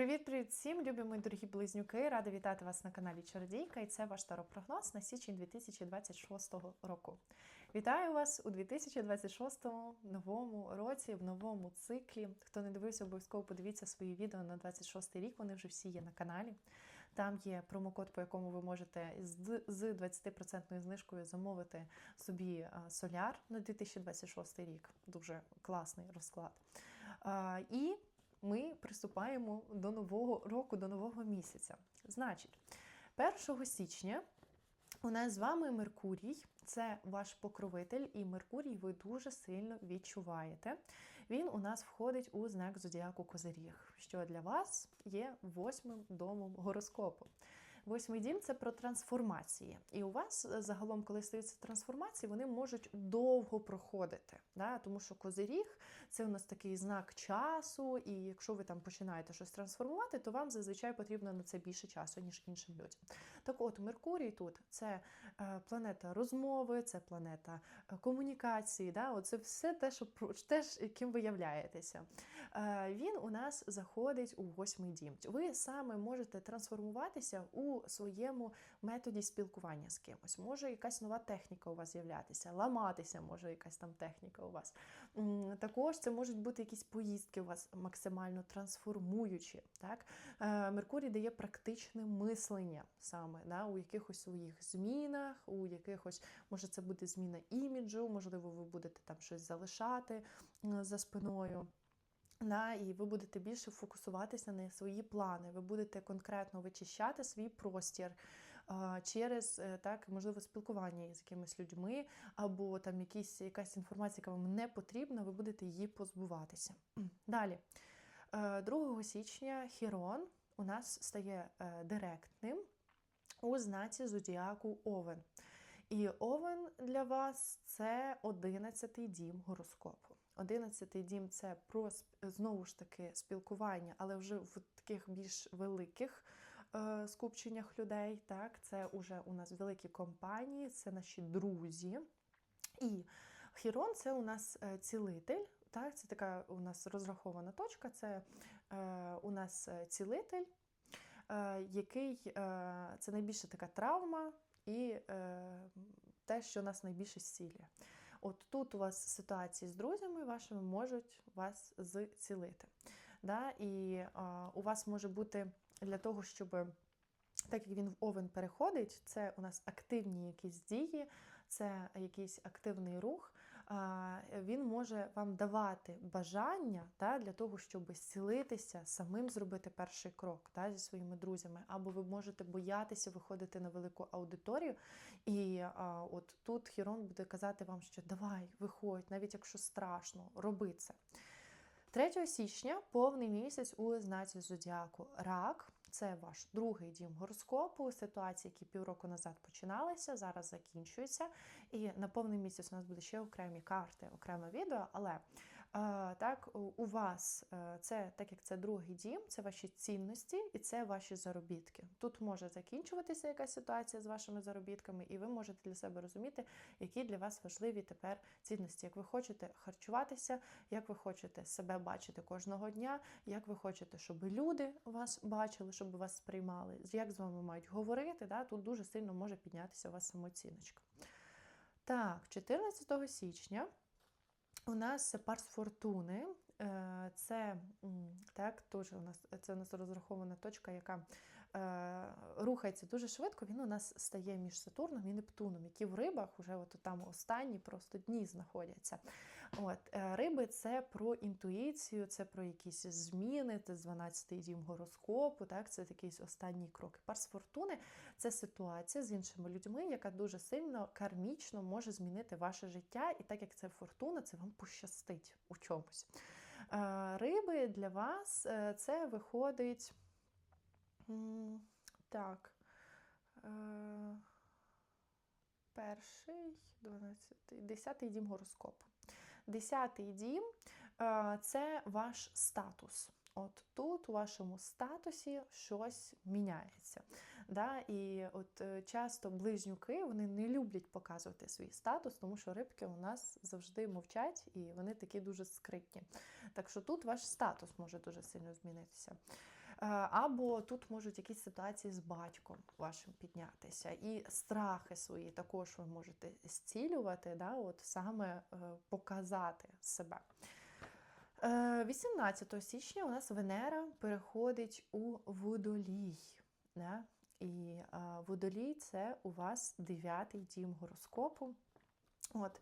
Привіт-привіт всім, любі мої дорогі близнюки! Рада вітати вас на каналі Чародійка, і це ваш таропрогноз на січень 2026 року. Вітаю вас у 2026 новому році, в новому циклі. Хто не дивився, обов'язково подивіться свої відео на 26 рік. Вони вже всі є на каналі. Там є промокод, по якому ви можете з з 20% знижкою замовити собі соляр на 2026 рік. Дуже класний розклад. І ми приступаємо до нового року, до нового місяця. Значить, 1 січня у нас з вами Меркурій, це ваш покровитель, і Меркурій ви дуже сильно відчуваєте. Він у нас входить у знак зодіаку Козиріг, що для вас є восьмим домом гороскопу. Восьмий дім це про трансформації. І у вас е, загалом, коли стаються трансформації, вони можуть довго проходити. Да? Тому що козиріг це у нас такий знак часу, і якщо ви там починаєте щось трансформувати, то вам зазвичай потрібно на це більше часу, ніж іншим людям. Так от, Меркурій тут це е, планета розмови, це планета е, комунікації. Да? Оце все те, що теж, ким ви являєтеся. Він у нас заходить у восьмий дім. Ви саме можете трансформуватися у своєму методі спілкування з кимось. Може якась нова техніка у вас з'являтися, ламатися може якась там техніка у вас. Також це можуть бути якісь поїздки у вас максимально трансформуючі. Так? Е, Меркурій дає практичне мислення саме да, у якихось своїх змінах, у якихось, може, це буде зміна іміджу, можливо, ви будете там щось залишати за спиною. Да, і ви будете більше фокусуватися на свої плани. Ви будете конкретно вичищати свій простір а, через е, так, можливо, спілкування з якимись людьми, або там якісь, якась інформація, яка вам не потрібна, ви будете її позбуватися. Далі, 2 е, січня Хірон у нас стає е, директним у знаці Зодіаку Овен. І Овен для вас це 11-й дім гороскопу. Одинадцятий дім це про знову ж таки спілкування, але вже в таких більш великих е, скупченнях людей. Так, Це вже у нас великі компанії, це наші друзі. І Хірон це у нас е, цілитель. Так, Це така у нас розрахована точка, це е, у нас е, цілитель, е, який е, це найбільша така травма і е, те, що нас найбільше зцілює. От тут у вас ситуації з друзями вашими можуть вас зцілити. Да? І а, у вас може бути для того, щоб. Так як він в овен переходить, це у нас активні якісь дії, це якийсь активний рух, він може вам давати бажання та, для того, щоб зцілитися, самим зробити перший крок та, зі своїми друзями. Або ви можете боятися виходити на велику аудиторію. І а, от тут Хірон буде казати вам, що давай, виходь, навіть якщо страшно, роби це. 3 січня повний місяць у знаці Зодіаку Рак. Це ваш другий дім гороскопу, ситуації, які півроку назад починалися, зараз закінчуються. І на повний місяць у нас буде ще окремі карти, окреме відео. Але так, у вас е, це, так як це другий дім, це ваші цінності і це ваші заробітки. Тут може закінчуватися якась ситуація з вашими заробітками, і ви можете для себе розуміти, які для вас важливі тепер цінності. Як ви хочете харчуватися, як ви хочете себе бачити кожного дня, як ви хочете, щоб люди вас бачили щоб вас сприймали, як з вами мають говорити, да, тут дуже сильно може піднятися у вас самооціночка. Так, 14 січня у нас Парс Фортуни. Е, це так, теж у нас це у нас розрахована точка, яка е, рухається дуже швидко. Він у нас стає між Сатурном і Нептуном, які в рибах вже от там останні просто дні знаходяться. От, е, Риби це про інтуїцію, це про якісь зміни, це 12-й дім гороскопу, так, це якийсь останній крок. Парс фортуни це ситуація з іншими людьми, яка дуже сильно кармічно може змінити ваше життя. І так як це фортуна, це вам пощастить у чомусь. Е, риби для вас е, це виходить. Так. Перший, 12, десятий дім гороскопу. Десятий дім це ваш статус. От тут у вашому статусі щось міняється. Да? І от е, часто близнюки вони не люблять показувати свій статус, тому що рибки у нас завжди мовчать і вони такі дуже скритні. Так що тут ваш статус може дуже сильно змінитися. Або тут можуть якісь ситуації з батьком вашим піднятися, і страхи свої також ви можете зцілювати, да, от саме е, показати себе. Е, 18 січня у нас Венера переходить у водолій. Да? І водолій це у вас дев'ятий дім гороскопу. От,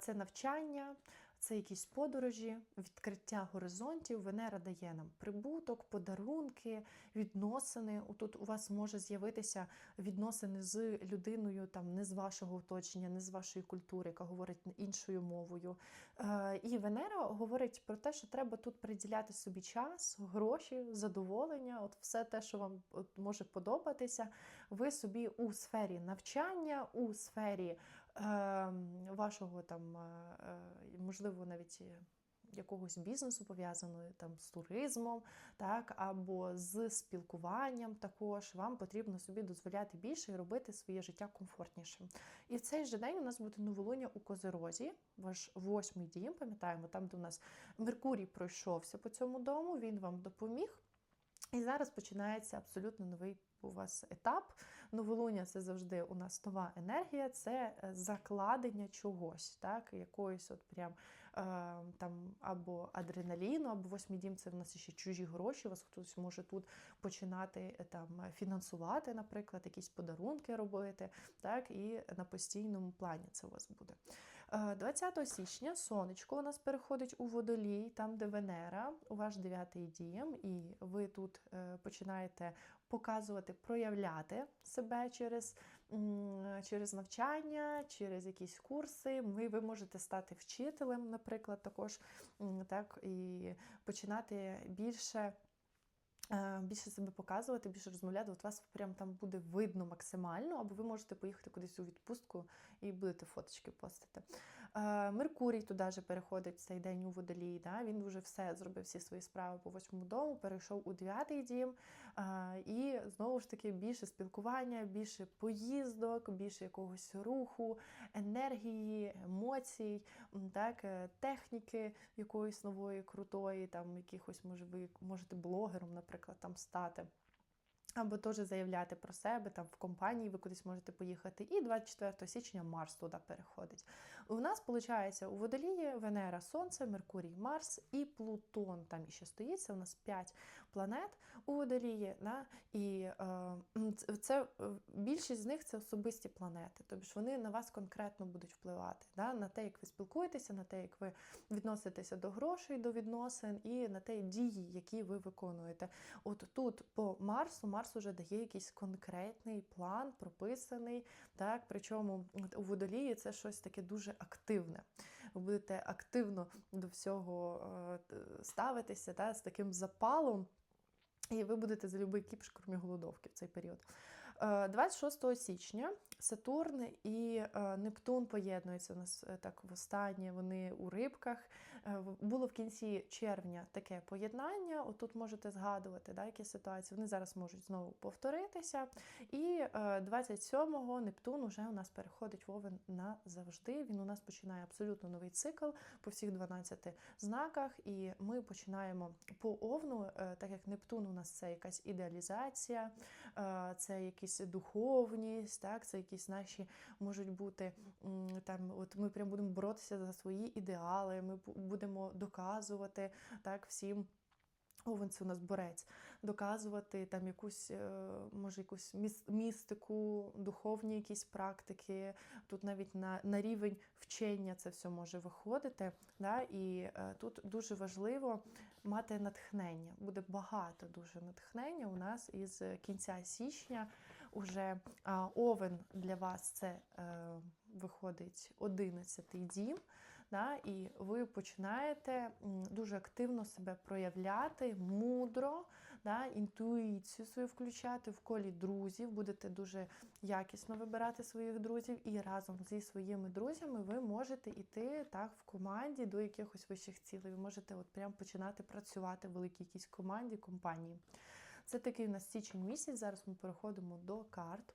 це навчання, це якісь подорожі, відкриття горизонтів. Венера дає нам прибуток, подарунки, відносини. Тут у вас може з'явитися відносини з людиною, там не з вашого оточення, не з вашої культури, яка говорить іншою мовою. Е, І Венера говорить про те, що треба тут приділяти собі час, гроші, задоволення, от все те, що вам може подобатися. Ви собі у сфері навчання, у сфері вашого там, е, е, можливо, навіть. е, Якогось бізнесу пов'язаного там з туризмом, так або з спілкуванням, також вам потрібно собі дозволяти більше і робити своє життя комфортнішим. І в цей же день у нас буде новолуння у Козерозі, ваш восьмий дім, пам'ятаємо, там, де у нас Меркурій пройшовся по цьому дому, він вам допоміг. І зараз починається абсолютно новий у вас етап. Новолуння це завжди у нас нова енергія, це е, закладення чогось, так, якоїсь от прям е, там або адреналіну, або восьмий дім це в нас ще чужі гроші. Вас хтось може тут починати е, там фінансувати, наприклад, якісь подарунки робити, так, і на постійному плані це у вас буде. Е, 20 січня сонечко у нас переходить у водолій, там, де Венера, у ваш дев'ятий дім, і ви тут е, починаєте показувати, проявляти себе через, через навчання, через якісь курси. Ви, ви можете стати вчителем, наприклад, також так, і починати більше. Е, Більше себе показувати, більше розмовляти, от вас прям там буде видно максимально, або ви можете поїхати кудись у відпустку і будете фоточки постити. Е, Меркурій туди же переходить цей день у водолій. Да? Він вже все зробив всі свої справи по восьмому дому, перейшов у дев'ятий дім. е, І знову ж таки більше спілкування, більше поїздок, більше якогось руху, енергії, емоцій, так, е, техніки якоїсь нової, крутої, там якихось, може, ви можете блогером, наприклад, там стати. Або теж заявляти про себе там в компанії, ви кудись можете поїхати. І 24 січня Марс туди переходить. У нас виходить у водолії Венера, Сонце, Меркурій, Марс і Плутон. Там іще стоїть. Це у нас 5 планет у водолії. Да? І е, це е, більшість з них це особисті планети. Тобто вони на вас конкретно будуть впливати. Да? На те, як ви спілкуєтеся, на те, як ви відноситеся до грошей, до відносин, і на те дії, які ви виконуєте. От тут по Марсу Марс уже дає якийсь конкретний план, прописаний. Так, причому у водолії це щось таке дуже активне. Ви будете активно до всього е, ставитися та, з таким запалом, і ви будете за любий кіпш, крім голодовки в цей період. Е, 26 січня Сатурн і е, Нептун поєднуються у нас е, так востаннє. Вони у рибках. Е, Було в кінці червня таке поєднання. Отут можете згадувати да, які ситуації. Вони зараз можуть знову повторитися. І е, 27-го Нептун уже у нас переходить в Овен назавжди. Він у нас починає абсолютно новий цикл по всіх 12 знаках. І ми починаємо по Овну, так як Нептун у нас це якась ідеалізація, це якісь духовність, так, це якісь наші можуть бути там, от ми прям будемо боротися за свої ідеали, ми будемо доказувати так всім. Овен у нас борець, доказувати там якусь, е, може, якусь містику, духовні якісь практики. Тут навіть на, на рівень вчення це все може виходити. Да? І е, тут дуже важливо мати натхнення. Буде багато дуже натхнення у нас із кінця січня. Уже овен для вас це е, виходить 11-й дім. Да, і ви починаєте дуже активно себе проявляти, мудро, да, інтуїцію свою включати в колі друзів, будете дуже якісно вибирати своїх друзів, і разом зі своїми друзями ви можете йти так в команді до якихось вищих цілей. Ви можете от прям починати працювати в великій якійсь команді, компанії. Це такий у нас січень місяць. Зараз ми переходимо до карт.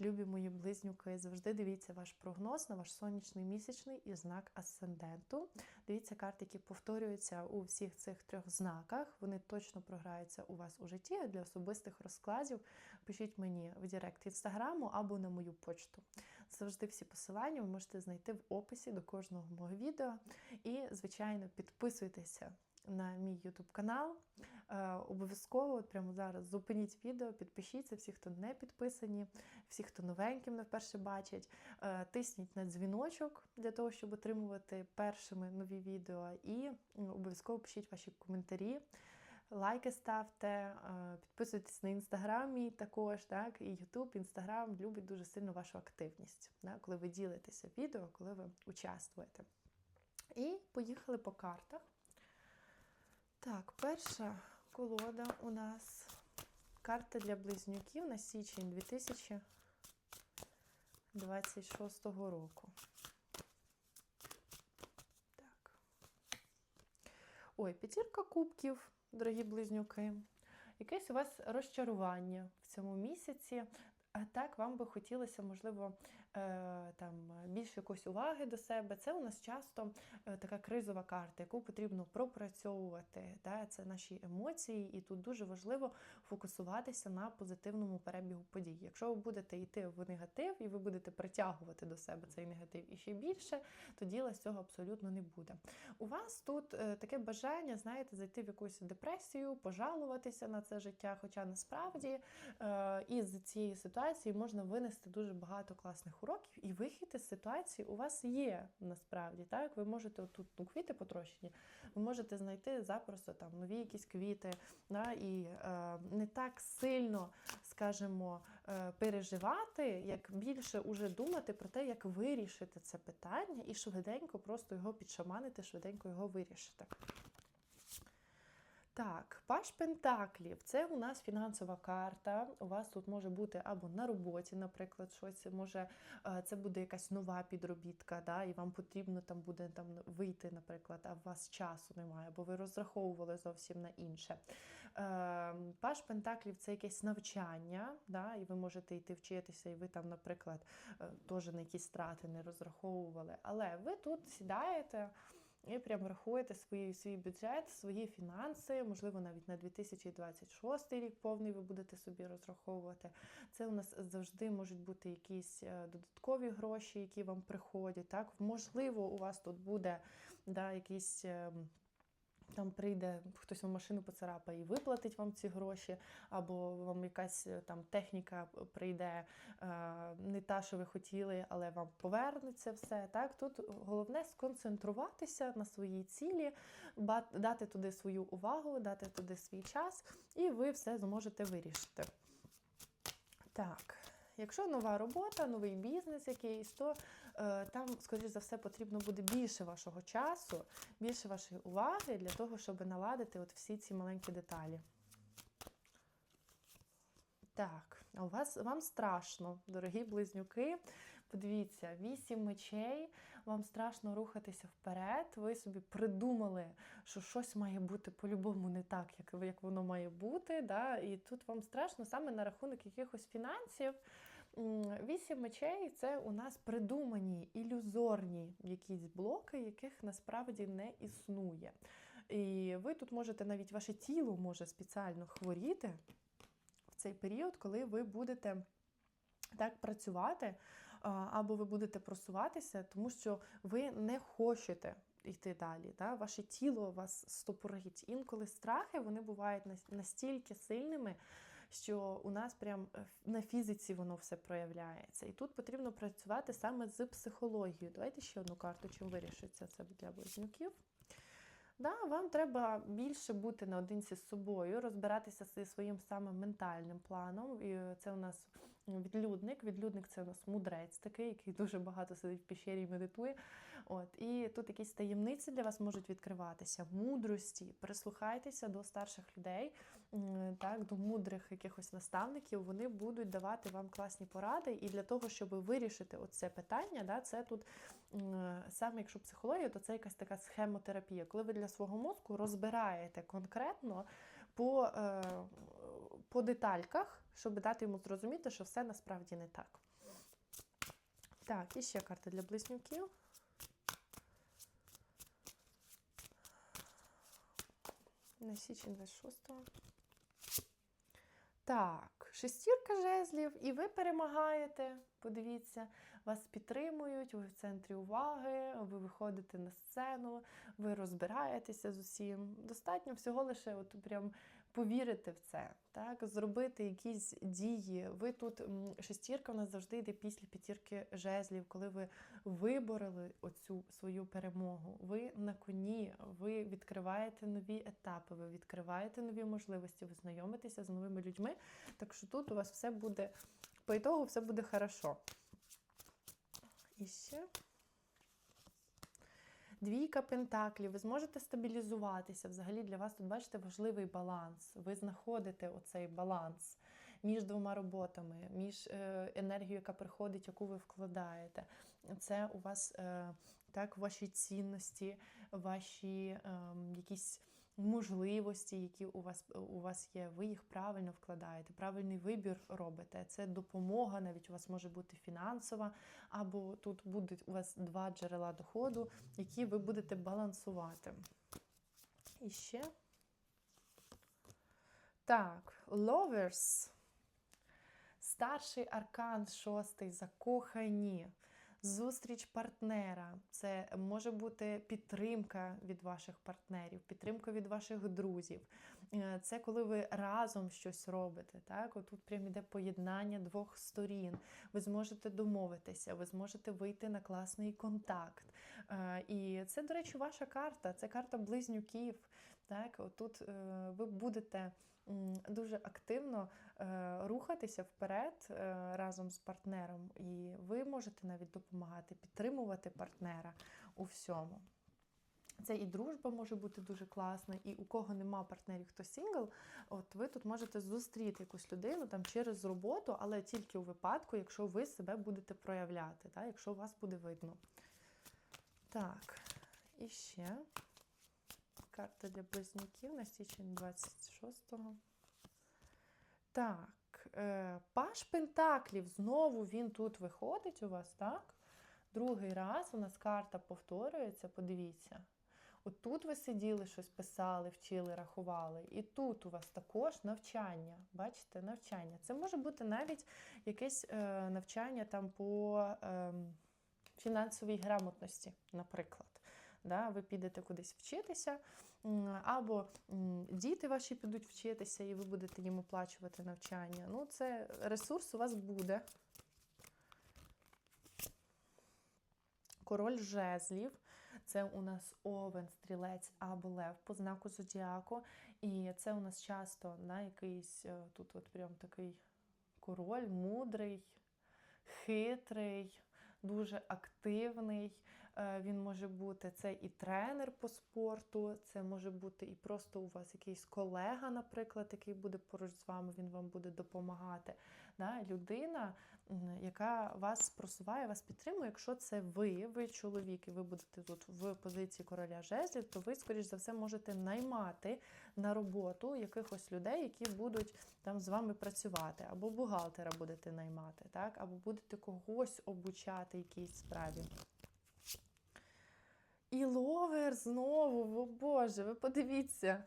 Любі мої близнюки, завжди дивіться ваш прогноз на ваш сонячний місячний і знак асценденту. Дивіться карти, які повторюються у всіх цих трьох знаках. Вони точно програються у вас у житті. Для особистих розкладів пишіть мені в Директ інстаграму або на мою почту. Завжди всі посилання ви можете знайти в описі до кожного мого відео. І, звичайно, підписуйтеся на мій YouTube канал. Е, Обов'язково от прямо зараз зупиніть відео, підпишіться, всі, хто не підписані, всі, хто новеньким не вперше бачать. Е, Тисніть на дзвіночок для того, щоб отримувати першими нові відео. І обов'язково пишіть ваші коментарі. Лайки ставте, е, підписуйтесь на інстаграм мій також, так, і Ютуб, інстаграм любить дуже сильно вашу активність, да, коли ви ділитеся відео, коли ви участвуєте. І поїхали по картах. Так, перша колода у нас карта для близнюків на січень 2026 року. Так. Ой, п'ятірка кубків, дорогі близнюки. Якесь у вас розчарування в цьому місяці. А так, вам би хотілося, можливо, там більше якоїсь уваги до себе. Це у нас часто е, така кризова карта, яку потрібно пропрацьовувати. Да? Це наші емоції, і тут дуже важливо фокусуватися на позитивному перебігу подій. Якщо ви будете йти в негатив і ви будете притягувати до себе цей негатив і ще більше, то діла з цього абсолютно не буде. У вас тут е, таке бажання, знаєте, зайти в якусь депресію, пожалуватися на це життя. Хоча насправді е, із цієї ситуації можна винести дуже багато класних уроків, і вихід із ситуації у вас є насправді. Так, ви можете отут ну, квіти потрощені, ви можете знайти запросто там нові якісь квіти, да, і е, не так сильно, скажімо, е, переживати, як більше уже думати про те, як вирішити це питання, і швиденько просто його підшаманити, швиденько його вирішити. Так, паш Пентаклів це у нас фінансова карта. У вас тут може бути або на роботі, наприклад, щось може е, це буде якась нова підробітка, да, і вам потрібно там буде там вийти, наприклад, а у вас часу немає, бо ви розраховували зовсім на інше. Е, Паш Пентаклів це якесь навчання, да, і ви можете йти вчитися, і ви там, наприклад, е, теж на якісь страти не розраховували. Але ви тут сідаєте. І прям рахуєте свій, свій бюджет, свої фінанси, можливо, навіть на 2026 рік повний ви будете собі розраховувати. Це у нас завжди можуть бути якісь е, додаткові гроші, які вам приходять. Так? Можливо, у вас тут буде да, якісь. Там прийде хтось вам машину поцарапає і виплатить вам ці гроші, або вам якась е, там техніка прийде е, не та, що ви хотіли, але вам повернеться все. Так тут головне сконцентруватися на своїй цілі, дати туди свою увагу, дати туди свій час, і ви все зможете вирішити. Так. Якщо нова робота, новий бізнес якийсь, то там, скоріш за все, потрібно буде більше вашого часу, більше вашої уваги для того, щоб наладити от всі ці маленькі деталі. Так, а у вас вам страшно, дорогі близнюки. Подивіться, вісім мечей, вам страшно рухатися вперед. Ви собі придумали, що щось має бути по-любому не так, як, як воно має бути. Да? І тут вам страшно саме на рахунок якихось фінансів. Вісім мечей це у нас придумані ілюзорні якісь блоки, яких насправді не існує. І ви тут можете навіть ваше тіло може спеціально хворіти в цей період, коли ви будете так працювати, або ви будете просуватися, тому що ви не хочете йти далі. Да? Ваше тіло вас стопорить. Інколи страхи вони бувають настільки сильними, що у нас прям е, на фізиці воно все проявляється. І тут потрібно працювати саме з психологією. Давайте ще одну карту, чим вирішиться це для близнюків. Да, вам треба більше бути наодинці з собою, розбиратися зі своїм саме ментальним планом. І це у нас відлюдник. Відлюдник це у нас мудрець такий, який дуже багато сидить в пещері і медитує. От і тут якісь таємниці для вас можуть відкриватися, мудрості. Прислухайтеся до старших людей, так до мудрих якихось наставників. Вони будуть давати вам класні поради. І для того, щоб вирішити оце питання, да, це тут саме якщо психологія, то це якась така схемотерапія, коли ви для свого мозку розбираєте конкретно по, е, по детальках, щоб дати йому зрозуміти, що все насправді не так. Так, і ще карта для близнюків. На січень 26-го. Так, шестірка жезлів, і ви перемагаєте. Подивіться, вас підтримують, ви в центрі уваги, ви виходите на сцену, ви розбираєтеся з усім. Достатньо всього лише от прям повірити в це, так, зробити якісь дії. Ви тут шестірка у нас завжди йде після п'ятірки жезлів, коли ви вибороли оцю свою перемогу. Ви на коні, ви відкриваєте нові етапи, ви відкриваєте нові можливості, ви знайомитеся з новими людьми. Так що тут у вас все буде, по ітогу все буде хорошо. І ще. Двійка пентаклів, ви зможете стабілізуватися. Взагалі для вас тут, бачите, важливий баланс. Ви знаходите оцей баланс між двома роботами, між е, енергією, яка приходить, яку ви вкладаєте. Це у вас е, так, ваші цінності, ваші е, якісь можливості, які у вас у вас є. Ви їх правильно вкладаєте, правильний вибір робите. Це допомога, навіть у вас може бути фінансова, або тут будуть у вас два джерела доходу, які ви будете балансувати. І ще. Так, lovers. Старший аркан, шостий, закохані. Зустріч партнера. Це може бути підтримка від ваших партнерів, підтримка від ваших друзів. Е, Це коли ви разом щось робите. Так? Отут прям іде поєднання двох сторін. Ви зможете домовитися, ви зможете вийти на класний контакт. Е, І це, до речі, ваша карта. Це карта близнюків. Так? Отут е, ви будете дуже активно е, рухатися вперед е, разом з партнером, і ви можете навіть допомагати, підтримувати партнера у всьому. Це і дружба може бути дуже класна, і у кого нема партнерів, хто сингл, от ви тут можете зустріти якусь людину там через роботу, але тільки у випадку, якщо ви себе будете проявляти, так? якщо вас буде видно. Так, і ще карта для близнюків на січень 26-го. Так, е, Паш Пентаклів, знову він тут виходить у вас, так? Другий раз у нас карта повторюється, подивіться. От тут ви сиділи, щось писали, вчили, рахували. І тут у вас також навчання. Бачите, навчання. Це може бути навіть якесь е, навчання там по е, фінансовій грамотності, наприклад. Да, ви підете кудись вчитися, або діти ваші підуть вчитися, і ви будете їм оплачувати навчання. Ну, це ресурс у вас буде. Король жезлів. Це у нас овен, стрілець або лев по знаку зодіаку. І це у нас часто на якийсь е, тут от прям такий король, мудрий, хитрий, дуже активний. Е, Він може бути це і тренер по спорту, це може бути і просто у вас якийсь колега, наприклад, який буде поруч з вами, він вам буде допомагати. Да? Людина, яка вас просуває, вас підтримує. Якщо це ви, ви чоловік, і ви будете тут в позиції короля жезлів, то ви, скоріш за все, можете наймати на роботу якихось людей, які будуть там з вами працювати, або бухгалтера будете наймати, так? або будете когось обучати якійсь справі. І ловер знову, о Боже, ви подивіться,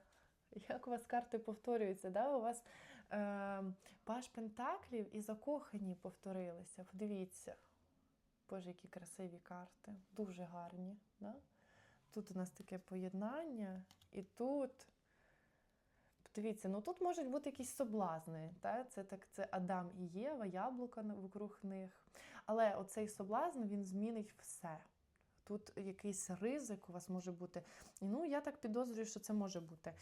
як у вас карти повторюються. Да? У вас е, паш Пентаклів і закохані повторилися. Подивіться. Боже, які красиві карти. Дуже гарні. Да? Тут у нас таке поєднання, і тут. Дивіться, ну тут можуть бути якісь соблазни. Та? Це так, це Адам і Єва, яблука вокруг них. Але оцей соблазн він змінить все. Тут якийсь ризик у вас може бути. І, Ну, я так підозрюю, що це може бути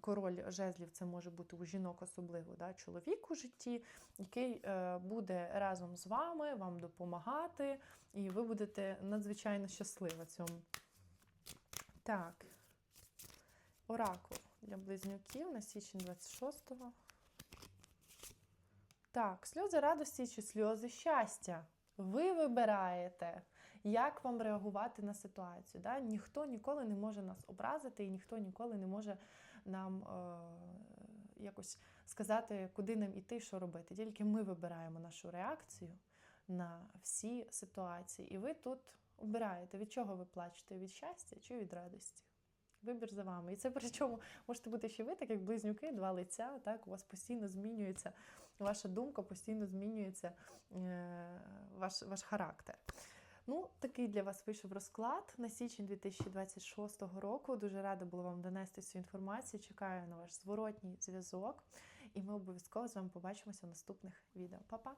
король жезлів, це може бути у жінок особливо, да? чоловік у житті, який е, буде разом з вами, вам допомагати, і ви будете надзвичайно щасливі цьому. Так, оракул для близнюків на січень 26-го. Так, сльози радості чи сльози щастя. Ви вибираєте, як вам реагувати на ситуацію. Да? Ніхто ніколи не може нас образити, і ніхто ніколи не може нам е, якось сказати, куди нам іти, що робити. Тільки ми вибираємо нашу реакцію. на всі ситуації. І ви тут обираєте, від чого ви плачете: від щастя чи від радості. Вибір за вами. І це причому можете бути ще ви, так як близнюки, два лиця. Так, у вас постійно змінюється ваша думка, постійно змінюється е, ваш, ваш характер. Ну, такий для вас вийшов розклад на січень 2026 року. Дуже рада була вам донести цю інформацію. Чекаю на ваш зворотній зв'язок, і ми обов'язково з вами побачимося в наступних відео. Па-па!